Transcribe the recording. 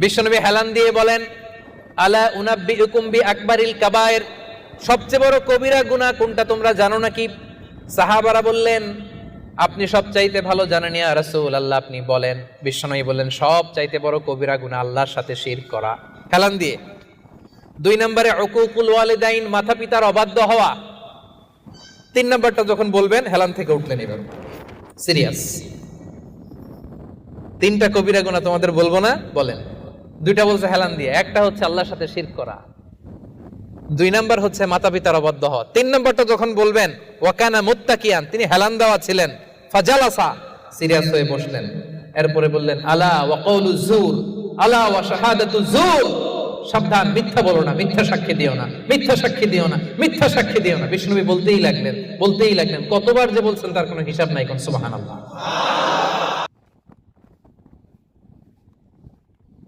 বিশ্বনবী হেলান দিয়ে বলেন, আলা উনাব্বি উকুম্বি আকবারিল কাবায়ের। সবচেয়ে বড় কবিরা গুনাহ কোনটা তোমরা জানো নাকি? সাহাবারা বললেন, আপনি সব চাইতে ভালো জানেন ইয়া রাসূল আল্লাহ আপনি বলেন, বিশ্বনবী বললেন সব চাইতে বড় কবিরা গুনাহ আল্লাহর সাথে শির করা। হেলান দিয়ে। দুই নম্বরে, উকুকুল ওয়ালিদাইন মাতা পিতার অবাধ্য হওয়া। তিন নম্বরটা যখন বলবেন, হেলান থেকে উঠলেন এবার। সিরিয়াস। তিনটা কবিরা গুণা তোমাদের বলব না? বলেন। দুইটা বলছে হেলান দিয়ে, একটা হচ্ছে আল্লাহর সাথে শির করা। দুই নাম্বার হচ্ছে মাতা পিতার অবদ্ধ হওয়া তিন নম্বরটা যখন বলবেন, ওয়াকানা মুত্তাকিয়ান, তিনি হেলান দেওয়া ছিলেন, ফাজালাসা, সিরিয়াস হয়ে বসলেন। এরপরে বললেন, আলা ওয়াকাউলু জুর আলা ওয়া শাহাদাতু জুর সাবধান, মিথ্যা বলো না, মিথ্যা সাক্ষী দিও না, মিথ্যা সাক্ষী দিও না, মিথ্যা সাক্ষী দিও না। বিষ্ণুবী বলতেই লাগলেন বলতেই লাগলেন। কতবার যে বলছেন তার কোনো হিসাব নাই কোন সুবহানাল্লাহ।